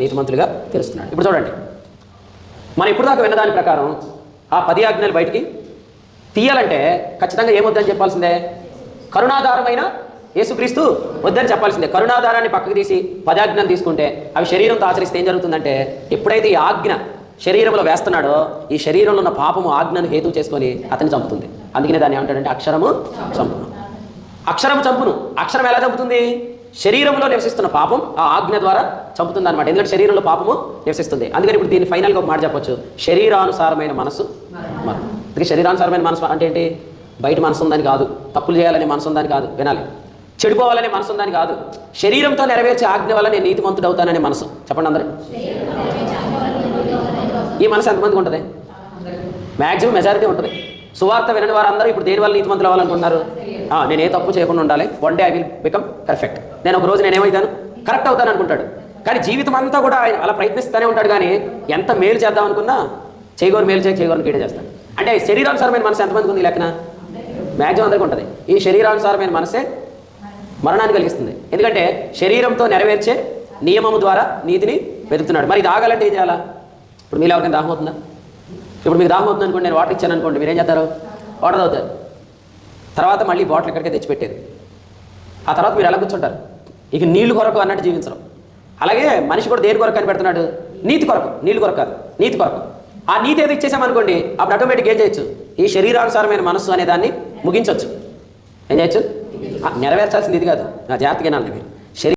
నీతిమంతులుగా తెలుస్తున్నాడు. ఇప్పుడు చూడండి. మనం ఇప్పుడు దాకా విన్న దాని ప్రకారం ఆ పది ఆజ్ఞలు బయటికి తీయాలంటే ఖచ్చితంగా ఏమొద్దని చెప్పాల్సిందే? కరుణాధారమైన యేసుక్రీస్తు వద్దని చెప్పాల్సిందే. కరుణాధారాన్ని పక్కకు తీసి పదాజ్ఞను తీసుకుంటే అవి శరీరంతో ఆచరిస్తే ఏం జరుగుతుందంటే ఎప్పుడైతే ఈ ఆజ్ఞ శరీరంలో వేస్తున్నాడో ఈ శరీరంలో ఉన్న పాపము ఆజ్ఞను హేతు చేసుకొని అతన్ని చంపుతుంది. అందుకనే దాన్ని ఏమంటాడంటే అక్షరము చంపును. అక్షరం చంపును. అక్షరం ఎలా చంపుతుంది? శరీరంలో నివసిస్తున్న పాపం ఆ ఆజ్ఞ ద్వారా చంపుతుంది అనమాట ఎందుకంటే శరీరంలో పాపము నివసిస్తుంది. అందుకని ఇప్పుడు దీన్ని ఫైనల్గా ఒక మాట చెప్పొచ్చు. శరీరానుసారమైన మనసు మరణం. అందుకే శరీరానుసారమైన మనసు అంటే ఏంటి? బయట మనసు ఉందని కాదు. తప్పులు చేయాలనే మనసు ఉందని కాదు. వినాలి. చెడిపోవాలనే మనసు ఉందని కాదు. శరీరంతో నెరవేర్చే ఆజ్ఞ వల్ల నేను నీతిమంతుడు అవుతాననే మనసు. చెప్పండి అందరూ. ఈ మనసు ఎంతమందికి ఉంటుంది? మ్యాక్సిమం మెజారిటీ ఉంటుంది. సువార్త వినని వారందరూ ఇప్పుడు దేని వల్ల నీతిమంతులు అవ్వాలనుకుంటున్నారు? నేను ఏ తప్పు చేయకుండా ఉండాలి. One day I will become perfect నేను ఒక రోజు నేను ఏమవుతాను కరెక్ట్ అవుతాను అనుకుంటాడు. కానీ జీవితం అంతా కూడా ఆయన అలా ప్రయత్నిస్తూనే ఉంటాడు కానీ ఎంత మేలు చేద్దాం అనుకున్నా చేయగోరు మేలు చేయ చేయగోరు కీడే చేస్తాడు. అంటే శరీరానుసారమైన మనసు ఎంతమందికి ఉంది లెక్కన? మ్యాక్సిమం అందరికీ ఉంటుంది. ఈ శరీరానుసారమైన మనసే మరణాన్ని కలిగిస్తుంది. ఎందుకంటే శరీరంతో నెరవేర్చే నియమము ద్వారా నీతిని వెతుకుతున్నాడు. మరి ఇది ఆగాలంటే ఏం చేయాలా? ఇప్పుడు మీరు ఎవరికైనా దాహం అవుతుందా? ఇప్పుడు మీకు దాహం అవుతుంది అనుకోండి నేను వాటర్ ఇచ్చాను అనుకోండి మీరేం చేస్తారు? వాటర్ అవుతారు తర్వాత మళ్ళీ బాటిల్ ఇక్కడికే తెచ్చిపెట్టేది. ఆ తర్వాత మీరు ఎలా కూర్చుంటారు? ఇక నీళ్ళు కొరకు అన్నట్టు జీవించడం. అలాగే మనిషి కూడా దేని కొరకు కనిపెడుతున్నాడు? నీతి కొరకు. నీళ్ళు కొరకు కాదు నీతి కొరకు. ఆ నీతి ఏదో ఇచ్చేసామనుకోండి అప్పుడు ఆటోమేటిక్ ఏం చేయొచ్చు? ఈ శరీరానుసారమైన మనస్సు అనే దాన్ని ముగించవచ్చు ఏం చేయొచ్చు? నెరవేర్చాల్సింది ఇది కాదు. నా జాగ్రత్తగా వినాలి మీరు.